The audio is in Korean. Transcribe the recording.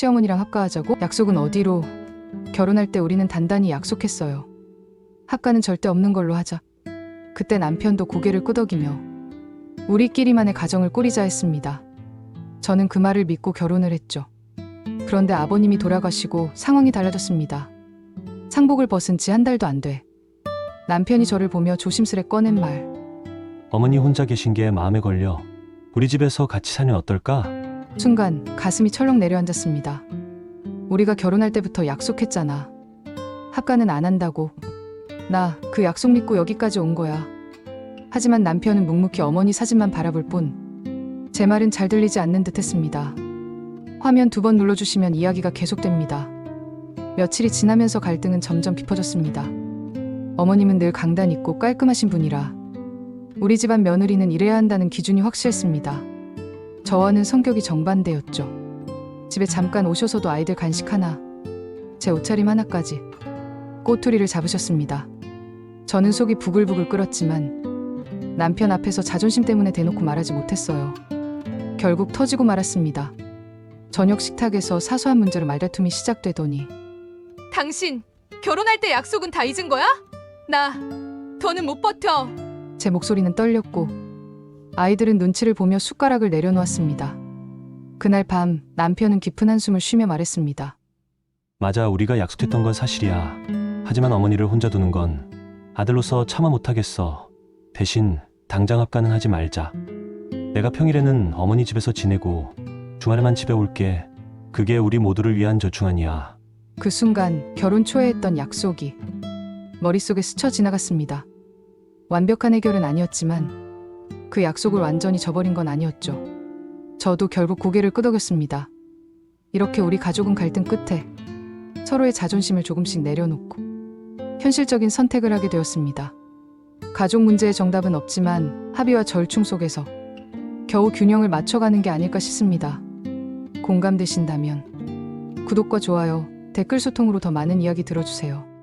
시어머니랑 합가하자고? 약속은 어디로? 결혼할 때 우리는 단단히 약속했어요. 합가는 절대 없는 걸로 하자. 그때 남편도 고개를 끄덕이며 우리끼리만의 가정을 꾸리자 했습니다. 저는 그 말을 믿고 결혼을 했죠. 그런데 아버님이 돌아가시고 상황이 달라졌습니다. 상복을 벗은 지 한 달도 안 돼. 남편이 저를 보며 조심스레 꺼낸 말. 어머니 혼자 계신 게 마음에 걸려. 우리 집에서 같이 사면 어떨까? 순간 가슴이 철렁 내려앉았습니다. 우리가 결혼할 때부터 약속했잖아. 합가는 안 한다고. 나 그 약속 믿고 여기까지 온 거야. 하지만 남편은 묵묵히 어머니 사진만 바라볼 뿐. 제 말은 잘 들리지 않는 듯 했습니다. 화면 두 번 눌러주시면 이야기가 계속됩니다. 며칠이 지나면서 갈등은 점점 깊어졌습니다. 어머님은 늘 강단 있고 깔끔하신 분이라 우리 집안 며느리는 이래야 한다는 기준이 확실했습니다. 저와는 성격이 정반대였죠. 집에 잠깐 오셔서도 아이들 간식 하나, 제 옷차림 하나까지 꼬투리를 잡으셨습니다. 저는 속이 부글부글 끓었지만 남편 앞에서 자존심 때문에 대놓고 말하지 못했어요. 결국 터지고 말았습니다. 저녁 식탁에서 사소한 문제로 말다툼이 시작되더니 당신 결혼할 때 약속은 다 잊은 거야? 나 더는 못 버텨. 제 목소리는 떨렸고 아이들은 눈치를 보며 숟가락을 내려놓았습니다. 그날 밤 남편은 깊은 한숨을 쉬며 말했습니다. 맞아, 우리가 약속했던 건 사실이야. 하지만 어머니를 혼자 두는 건 아들로서 참아 못하겠어. 대신 당장 합가는 하지 말자. 내가 평일에는 어머니 집에서 지내고 주말에만 집에 올게. 그게 우리 모두를 위한 저축안이야. 그 순간 결혼 초에 했던 약속이 머릿속에 스쳐 지나갔습니다. 완벽한 해결은 아니었지만 그 약속을 완전히 저버린 건 아니었죠. 저도 결국 고개를 끄덕였습니다. 이렇게 우리 가족은 갈등 끝에 서로의 자존심을 조금씩 내려놓고 현실적인 선택을 하게 되었습니다. 가족 문제의 정답은 없지만 합의와 절충 속에서 겨우 균형을 맞춰가는 게 아닐까 싶습니다. 공감되신다면 구독과 좋아요, 댓글 소통으로 더 많은 이야기 들어주세요.